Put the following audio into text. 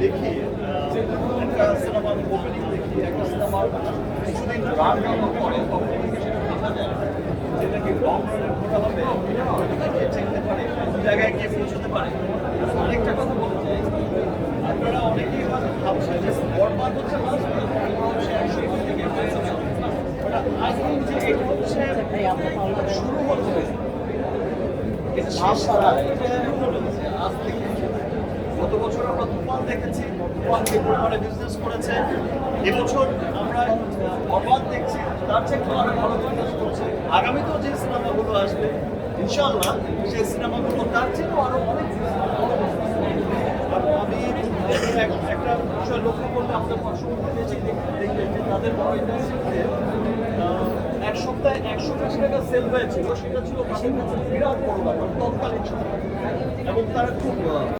দেখি যে কোনো একটা সিনেমা আমি ওপেনিং দেখি একটা সিনেমা কিছুদিন রান গাওয়ার পরে তখন সেটা বোঝা যায় যেটাকে লং রানে ঘোরা হবে এটাকে ঠেকতে পারে জায়গায় গিয়ে পৌঁছতে পারে আরেকটা কথা বলতে আপনারা অনেকেই ভাবছেন যে বরবাদ হচ্ছে শুরু হচ্ছে আজ থেকে গত বছর আমরা তুফান দেখেছি, তুফান যে পরিমাণে বিজনেস করেছে? এবছর আমরা অবাধ দেখছি, তার চেয়ে একটু আরও ভালো বিজনেস করছে? আগামীতেও যে সিনেমাগুলো আসবে ইনশাল্লাহ সেই সিনেমাগুলো তার চেয়েও আরও অনেক আমি একটা বিষয় লক্ষ্য করলে আমাদের পার্শ্ববর্তী দেশে দেখবেন যে তাদের বড় ইন্ডাস্ট্রিতে এক সপ্তাহে একশো কোটি টাকা সেল হয়েছিল, সেটা ছিল বিরাট বড় ব্যাপার, তৎকালীন এবং তারা খুব